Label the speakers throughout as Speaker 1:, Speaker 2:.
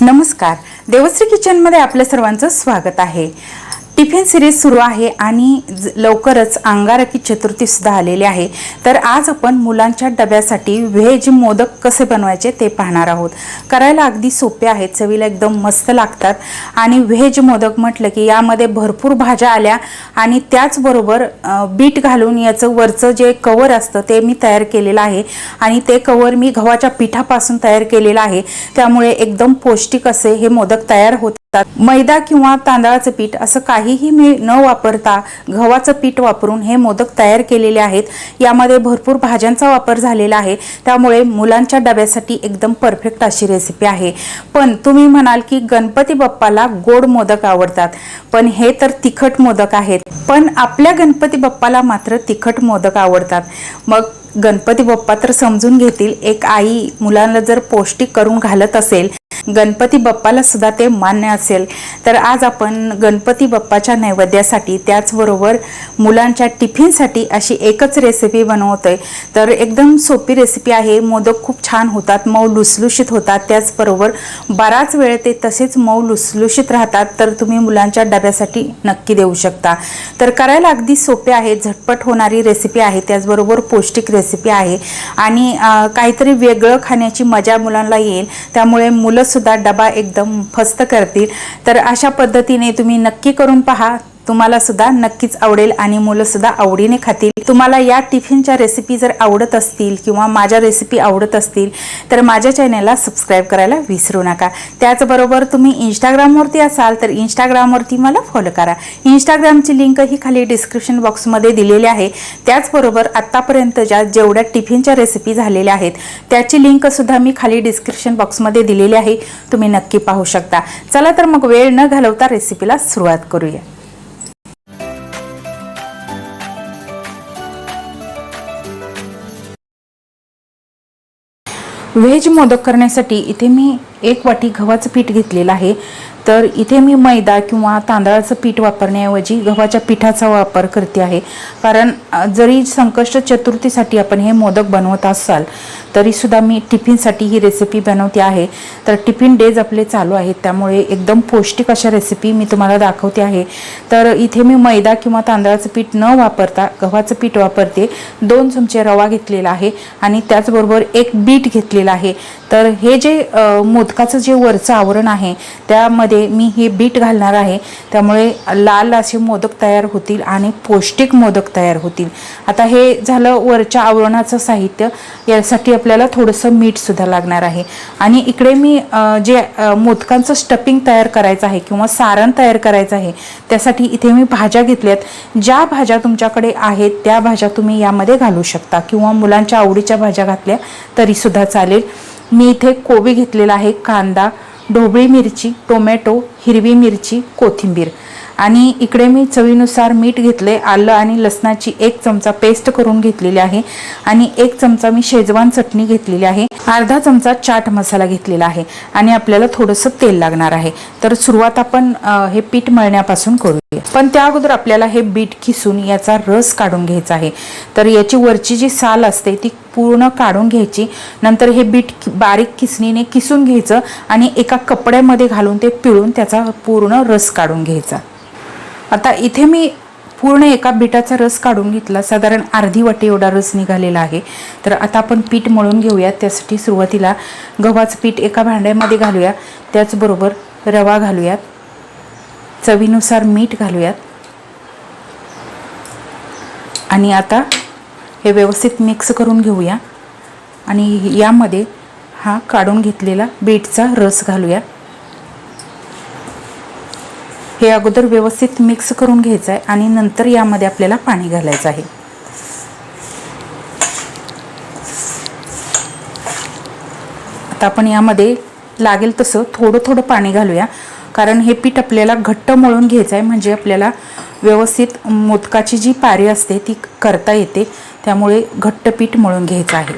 Speaker 1: नमस्कार. देवश्री किचनमध्ये आपल्या सर्वांचं स्वागत आहे. टिफिन सिरीज सुरू आहे आणि लवकरच अंगारकी चतुर्थी सुद्धा आलेली आहे. तर आज आपण मुलांच्या डब्यासाठी व्हेज मोदक कसे बनवायचे ते पाहणार आहोत. करायला अगदी सोपे आहेत चवीला एकदम मस्त लागतात. आणि व्हेज मोदक म्हटलं की यामध्ये भरपूर भाज्या आल्या आणि त्याचबरोबर बीट घालून याचं वरचं जे कवर असतं ते मी तयार केलेलं आहे. आणि ते कवर मी गव्हाच्या पिठापासून तयार केलेलं आहे. त्यामुळे एकदम पौष्टिक असे हे मोदक तयार होत मैदा किंवा तांदळाचं पीठ असं काहीही मी न वापरता गव्हाचं पीठ वापरून हे मोदक तयार केलेले आहेत. यामध्ये भरपूर भाज्यांचा वापर झालेला आहे. त्यामुळे मुलांच्या डब्यासाठी एकदम परफेक्ट अशी रेसिपी आहे. पण तुम्ही म्हणाल की गणपती बाप्पाला गोड मोदक आवडतात. पण हे तर तिखट मोदक आहेत. पण आपल्या गणपती बाप्पाला मात्र तिखट मोदक आवडतात. मग गणपती बाप्पा तर समजून घेतील. एक आई मुलांना जर पौष्टिक करून घालत असेल गणपती बाप्पाला सुद्धा ते मान्य असेल. तर आज आपण गणपती बाप्पाच्या नैवेद्यासाठी त्याचबरोबर मुलांच्या टिफिनसाठी अशी एकच रेसिपी बनवतोय. तर एकदम सोपी रेसिपी आहे. मोदक खूप छान होतात मऊ लुसलुशीत होतात. त्याचबरोबर बराच वेळ ते तसेच मऊ लुसलुशीत राहतात. तर तुम्ही मुलांच्या डब्यासाठी नक्की देऊ शकता. तर करायला अगदी सोपे आहे झटपट होणारी रेसिपी आहे. त्याचबरोबर पौष्टिक रेसिपी आहे. आणि काहीतरी वेगळं खाण्याची मजा मुलांना येईल. त्यामुळे मुलं सुद्धा डबा एकदम फस्त करतील. तर अशा पद्धतीने तुम्ही नक्की करून पहा. तुम्हाला सुद्धा नक्कीच आवडेल आणि मुलं सुद्धा आवडीने खातील. तुम्हाला या टिफिनच्या रेसिपी जर आवडत असतील किंवा माझ्या रेसिपी आवडत असतील तर माझ्या चॅनलला सबस्क्राईब करायला विसरू नका. त्याचबरोबर तुम्ही इंस्टाग्रामवरती असाल तर इंस्टाग्रामवरती मला फॉलो करा. इंस्टाग्रामची लिंक ही खाली डिस्क्रिप्शन बॉक्समध्ये दिलेली आहे. त्याचबरोबर आत्तापर्यंत ज्या जेवढ्या टिफिनच्या रेसिपी झालेल्या आहेत त्याची लिंकसुद्धा मी खाली डिस्क्रिप्शन बॉक्समध्ये दिलेली आहे. तुम्ही नक्की पाहू शकता. चला तर मग वेळ न घालवता रेसिपीला सुरुवात करूया. व्हेज मोदक करण्यासाठी इथे मी एक वाटी गव्हाचं पीठ घेतलेलं आहे. तर इथे मी मैदा किंवा तांदळाचं पीठ वापरण्याऐवजी गव्हाच्या पिठाचा वापर करते आहे. कारण जरी संकष्ट चतुर्थीसाठी आपण हे मोदक बनवत असाल तरीसुद्धा मी टिफिनसाठी ही रेसिपी बनवते आहे. तर टिफिन डेज आपले चालू आहेत. त्यामुळे एकदम पौष्टिक अशा रेसिपी मी तुम्हाला दाखवते आहे. तर इथे मी मैदा किंवा तांदळाचं पीठ न वापरता गव्हाचं पीठ वापरते. दोन चमचे रवा घेतलेला आहे आणि त्याचबरोबर एक बीट घेतलेला आहे. तर हे जे मोदकाचं जे वरचं आवरण आहे त्यामध्ये मी हे बीट घालणार आहे. त्यामुळे लाल असे मोदक तयार होतील आणि पौष्टिक मोदक तयार होतील. आता हे झालं वरच्या आवरणाचं साहित्य. यासाठी आपल्याला थोडंसं मीठसुद्धा लागणार आहे. आणि इकडे मी जे मोदकांचं स्टपिंग तयार करायचं आहे किंवा सारण तयार करायचं आहे त्यासाठी इथे मी भाज्या घेतल्यात. ज्या भाज्या तुमच्याकडे आहेत त्या भाज्या तुम्ही यामध्ये घालू शकता किंवा मुलांच्या आवडीच्या भाज्या घातल्या तरीसुद्धा चालेल. मी इथे कोबी घेतलेला आहे कांदा ढोबळी मिरची टोमॅटो हिरवी मिरची कोथिंबीर. आणि इकडे मी चवीनुसार मीठ घेतले आलं आणि लसणाची एक चमचा पेस्ट करून घेतलेली आहे आणि एक चमचा मी शेजवान चटणी घेतलेली आहे. अर्धा चमचा चाट मसाला घेतलेला आहे आणि आपल्याला थोडंसं तेल लागणार आहे. तर सुरुवात आपण हे पीठ मळण्यापासून करूया. पण त्या अगोदर आपल्याला हे बीट किसून याचा रस काढून घ्यायचा आहे. तर याची वरची जी साल असते ती पूर्ण काढून घ्यायची. नंतर हे बीट बारीक किसणीने किसून घ्यायचं आणि एका कपड्यामध्ये घालून ते पिळून त्याचा पूर्ण रस काढून घ्यायचा. आता इथे मी पूर्ण एका बिटाचा रस काढून घेतला. साधारण अर्धी वाटी एवढा रस निघालेला आहे. तर आता आपण पीठ मळून घेऊयात त्यासाठी सुरुवातीला गव्हाचं पीठ एका भांड्यामध्ये घालूया. त्याचबरोबर रवा घालूयात. चवीनुसार मीठ घालूयात. आणि आता हे व्यवस्थित मिक्स करून घेऊया. आणि यामध्ये हा काढून घेतलेला बीटचा रस घालूया. हे अगोदर व्यवस्थित मिक्स करून घ्यायचं आहे आणि नंतर यामध्ये आपल्याला पाणी घालायचं आहे. आता आपण यामध्ये लागेल तसं थोडं थोडं पाणी घालूया. कारण हे पीठ आपल्याला घट्ट मळून घ्यायचं आहे म्हणजे आपल्याला व्यवस्थित मोदकाची जी पारी असते ती करता येते. त्यामुळे घट्ट पीठ मळून घ्यायचं आहे.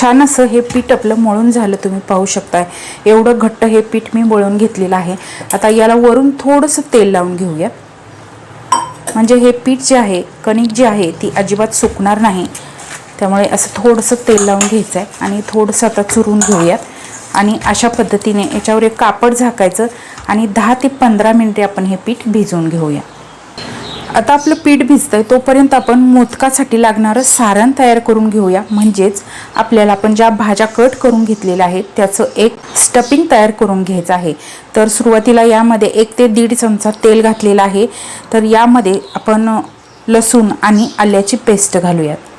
Speaker 1: छान असं हे पीठ आपलं मळून झालं तुम्ही पाहू शकताय. एवढं घट्ट हे पीठ मी मळून घेतलेलं आहे. आता याला वरून थोडंसं तेल लावून घेऊया. म्हणजे हे पीठ जे आहे कणिक जी आहे ती अजिबात सुकणार नाही. त्यामुळे असं थोडंसं तेल लावून घ्यायचं आहे आणि थोडंसं आता चुरून घेऊयात. आणि अशा पद्धतीने याच्यावर एक कापड झाकायचं आणि दहा ते पंधरा मिनटे आपण हे पीठ भिजवून घेऊया. आता आपलं पीठ भिजतंय तोपर्यंत आपण मोदकासाठी लागणारं सारण तयार करून घेऊया. म्हणजेच आपल्याला आपण ज्या भाज्या कट करून घेतलेल्या आहेत त्याचं एक स्टपिंग तयार करून घ्यायचं आहे. तर सुरुवातीला यामध्ये एक ते दीड चमचा तेल घातलेला आहे. तर यामध्ये आपण लसूण आणि आल्याची पेस्ट घालूयात.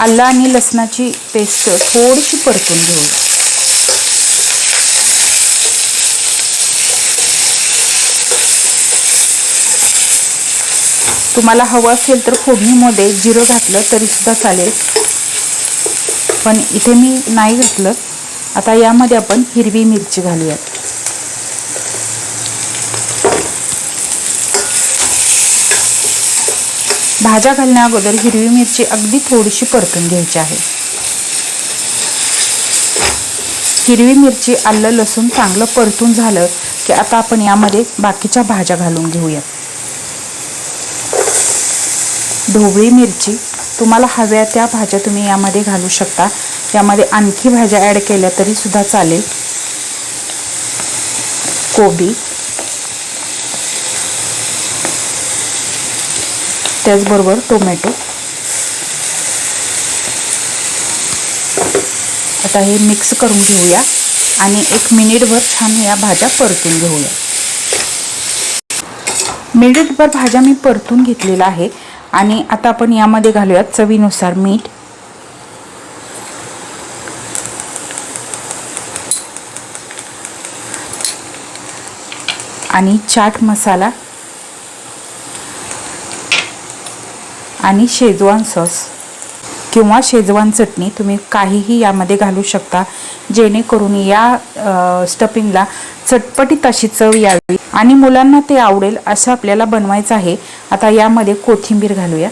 Speaker 1: आलं आणि लसणाची पेस्ट थोडीशी परतून घेऊया तुम्हाला हवं असेल तर फोडणीमध्ये जिरं घातलं तरी सुद्धा चालेल. पण इथे मी नाही घातलं. आता यामध्ये आपण हिरवी मिरची घालूयात. भाज्या घालण्या अगोदर हिरवी मिरची अगदी थोडीशी परतून घ्यायची आहे. हिरवी मिरची आलं लसूण चांगलं परतून झालं की आता आपण यामध्ये बाकीच्या भाज्या घालून घेऊयात. ढोबळी मिरची तुम्हाला हव्या त्या भाज्या तुम्ही यामध्ये घालू शकता. यामध्ये आणखी भाज्या ॲड केल्या तरी सुद्धा चालेल. कोबी त्याचबरोबर टोमॅटो. आता हे मिक्स करून घेऊया आणि एक मिनिटभर छान या भाज्या परतून घेऊया. मिनिटभर भाज्या मी परतून घेतलेल्या आहे आणि आता आपण यामध्ये घालूयात चवीनुसार मीठ. आणि चाट मसाला आणि शेजवान सॉस. किंवा शेजवान चटणी तुम्ही काहीही यामध्ये घालू शकता जेणेकरून या स्टफिंगला चटपटीत अशी चव यावी आणि मुलांना ते आवडेल असं आपल्याला बनवायचं आहे. आता यामध्ये कोथिंबीर घालूया.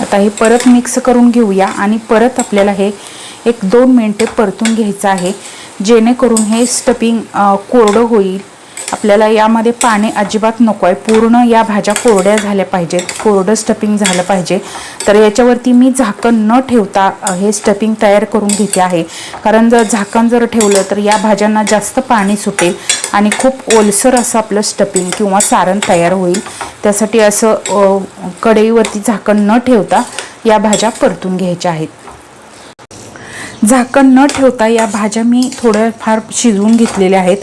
Speaker 1: आता हे परत मिक्स करून घेऊया आणि परत आपल्याला हे एक दोन मिनटे परतून घ्यायचं आहे जेणेकरून हे स्टफिंग कोरडं होईल. आपल्याला यामध्ये पाणी अजिबात नको आहे. पूर्ण या भाज्या कोरड्या झाल्या पाहिजेत. कोरडं स्टफिंग झालं पाहिजे. तर याच्यावरती मी झाकण न ठेवता हे स्टफिंग तयार करून घेते आहे. कारण जर झाकण जर ठेवलं तर या भाज्यांना जास्त पाणी सुटेल आणि खूप ओलसर असं आपलं स्टफिंग किंवा सारण तयार होईल. त्यासाठी असं कढईवरती झाकण न ठेवता या भाज्या परतून घ्यायच्या आहेत. झाकण न ठेवता या भाज्या मी थोड्या फार शिजवून घेतलेल्या आहेत.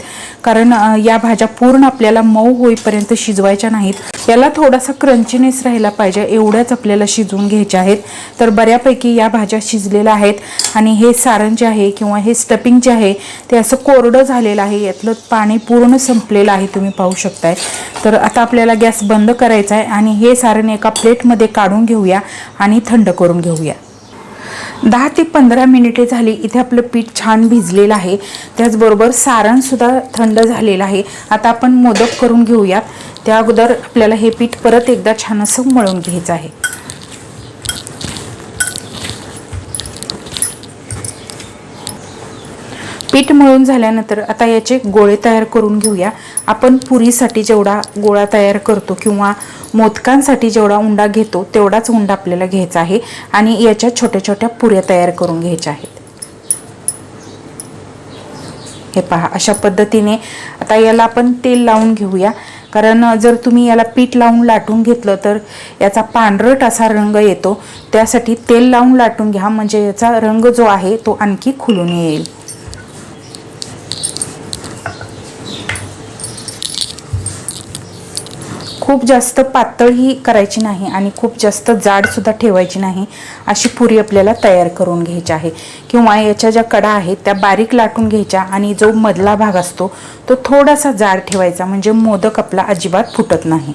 Speaker 1: कारण या भाज्या पूर्ण आपल्याला मऊ होईपर्यंत शिजवायच्या नाहीत. याला थोडासा क्रंचीनेस राहिला पाहिजे एवढ्याच आपल्याला शिजवून घ्यायच्या आहेत. तर बऱ्यापैकी या भाज्या शिजलेल्या आहेत आणि हे सारण जे आहे किंवा हे स्टपिंग जे आहे ते असं कोरडं झालेलं आहे. यातलं पाणी पूर्ण संपलेलं आहे तुम्ही पाहू शकताय. तर आता आपल्याला गॅस बंद करायचा आहे आणि हे सारण एका प्लेटमध्ये काढून घेऊया आणि थंड करून घेऊया. दहा ते पंधरा मिनिटे झाली इथे आपलं पीठ छान भिजलेलं आहे. त्याचबरोबर सारणसुद्धा थंड झालेलं आहे. आता आपण मोदक करून घेऊयात. त्या अगोदर आपल्याला हे पीठ परत एकदा छान असं मळून घ्यायचं आहे. पीठ मळून झाल्यानंतर आता याचे गोळे तयार करून घेऊया. आपण पुरीसाठी जेवढा गोळा तयार करतो किंवा मोदकांसाठी जेवढा उंडा घेतो तेवढाच उंडा आपल्याला घ्यायचा आहे आणि याच्या छोट्या छोट्या पुऱ्या तयार करून घ्यायच्या आहेत. हे पहा अशा पद्धतीने आता याला आपण तेल लावून घेऊया. कारण जर तुम्ही याला पीठ लावून लाटून घेतलं तर याचा पांढरट असा रंग येतो. त्यासाठी तेल लावून लाटून घ्या. म्हणजे याचा रंग जो आहे तो आणखी खुलून येईल. खूप जास्त पातळही करायची नाही आणि खूप जास्त जाडसुद्धा ठेवायची नाही अशी पुरी आपल्याला तयार करून घ्यायची आहे. किंवा याच्या ज्या कडा आहेत त्या बारीक लाटून घ्यायच्या आणि जो मधला भाग असतो तो थोडासा जाड ठेवायचा. म्हणजे मोदक आपला अजिबात फुटत नाही.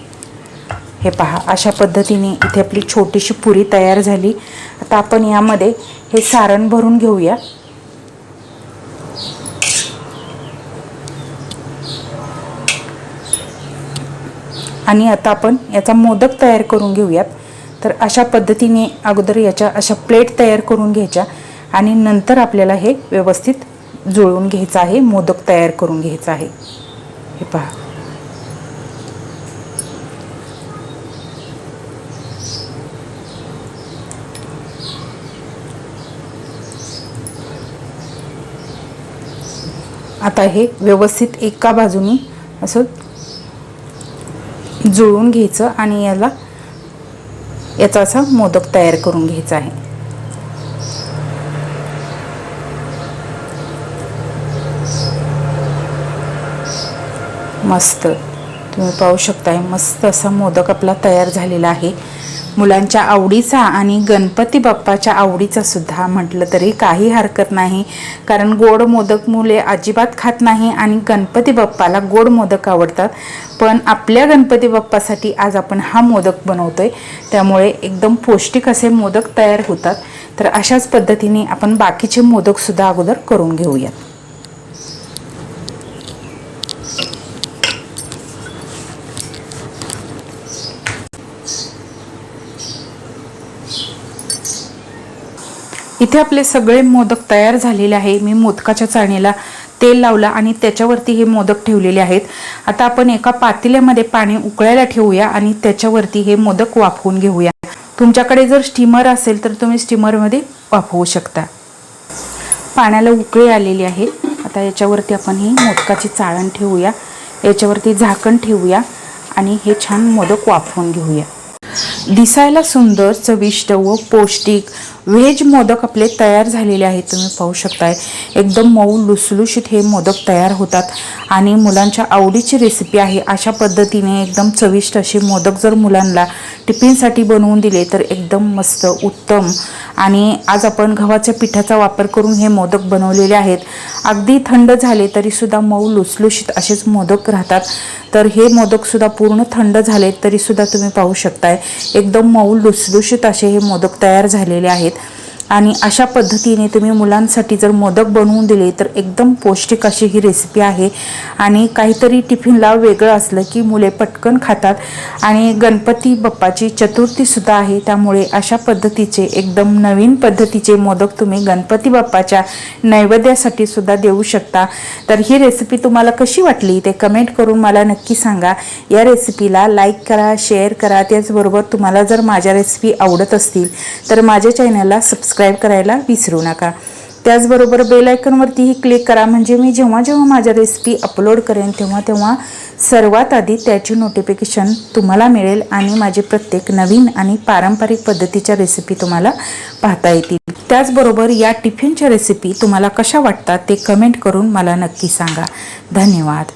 Speaker 1: हे पहा अशा पद्धतीने इथे आपली छोटीशी पुरी तयार झाली. आता आपण यामध्ये हे सारण भरून घेऊया. आणि आता आपण याचा मोदक तयार करून घेऊयात. तर अशा पद्धतीने अगोदर याच्या अशा प्लेट तयार करून घ्यायच्या आणि नंतर आपल्याला हे व्यवस्थित जुळवून घ्यायचं आहे मोदक तयार करून घ्यायचं आहे. हे पहा. आता हे व्यवस्थित एका बाजूनी असं जुळवून घ्यायचं आणि याला याचा असा मोदक तयार करून घ्यायचा आहे. मस्त. तुम्ही पाहू शकताय मस्त असा मोदक आपला तयार झालेला आहे. मुलांच्या आवडीचा आणि गणपती बाप्पाच्या आवडीचा सुद्धा म्हटलं तरी काही हरकत नाही. कारण गोड मोदक मुले अजिबात खात नाही आणि गणपती बाप्पाला गोड मोदक आवडतात. पण आपल्या गणपती बाप्पासाठी आज आपण हा मोदक बनवतोय. त्यामुळे एकदम पौष्टिक असे मोदक तयार होतात. तर अशाच पद्धतीने आपण बाकीचे मोदकसुद्धा अगोदर करून घेऊयात. इथे आपले सगळे मोदक तयार झालेले आहे. मी मोदकाच्या चाळणीला तेल लावलं आणि त्याच्यावरती हे मोदक ठेवलेले आहेत. आता आपण एका पातेल्यामध्ये पाणी उकळायला ठेवूया आणि त्याच्यावरती हे मोदक वाफवून घेऊया. तुमच्याकडे जर स्टीमर असेल तर तुम्ही स्टीमरमध्ये वाफवू शकता. पाण्याला उकळी आलेली आहे. आता याच्यावरती आपण ही मोदकाची चाळण ठेवूया. याच्यावरती झाकण ठेवूया आणि हे छान मोदक वाफवून घेऊया. दिसायला सुंदर चविष्ट व पौष्टिक व्हेज मोदक आपले तयार झालेले आहेत. तुम्ही पाहू शकताय एकदम मऊ लुसलुशीत हे मोदक तयार होतात आणि मुलांच्या आवडीची रेसिपी आहे. अशा पद्धतीने एकदम चविष्ट असे मोदक जर मुलांना टिफिनसाठी बनवून दिले तर एकदम मस्त उत्तम आणि आज आपण गव्हाच्या पिठाचा वापर करून हे मोदक बनवलेले आहेत. अगदी थंड झाले तरीसुद्धा मऊ लुसलुशीत असेच मोदक राहतात. तर हे मोदकसुद्धा पूर्ण थंड झाले तरीसुद्धा तुम्ही पाहू शकताय. एकदम मऊ लुसलुशीत असे हे मोदक तयार झालेले आहेत. आणि अशा पद्धतीने तुम्ही मुलांसाठी जर मोदक बनवून दिले तर एकदम पौष्टिक अशी ही रेसिपी आहे. आणि काहीतरी टिफिनला वेगळं असलं की मुले पटकन खातात. आणि गणपती बाप्पाची चतुर्थीसुद्धा आहे त्यामुळे अशा पद्धतीचे एकदम नवीन पद्धतीचे मोदक तुम्ही गणपती बाप्पाच्या नैवेद्यासाठी सुद्धा देऊ शकता. तर ही रेसिपी तुम्हाला कशी वाटली ते कमेंट करून मला नक्की सांगा. या रेसिपीला लाईक करा शेअर करा. त्याचबरोबर तुम्हाला जर माझ्या रेसिपी आवडत असतील तर माझ्या चॅनलला सबस्क्राईब करायला विसरू नका. त्याचबरोबर बेल आयकॉनवरतीही क्लिक करा. म्हणजे मी जेव्हा जेव्हा माझ्या रेसिपी अपलोड करेन तेव्हा तेव्हा सर्वात आधी त्याची नोटिफिकेशन तुम्हाला मिळेल आणि माझे प्रत्येक नवीन आणि पारंपरिक पद्धतीच्या रेसिपी तुम्हाला पाहता येतील. त्याचबरोबर या टिफिनच्या रेसिपी तुम्हाला कशा वाटतात ते कमेंट करून मला नक्की सांगा. धन्यवाद.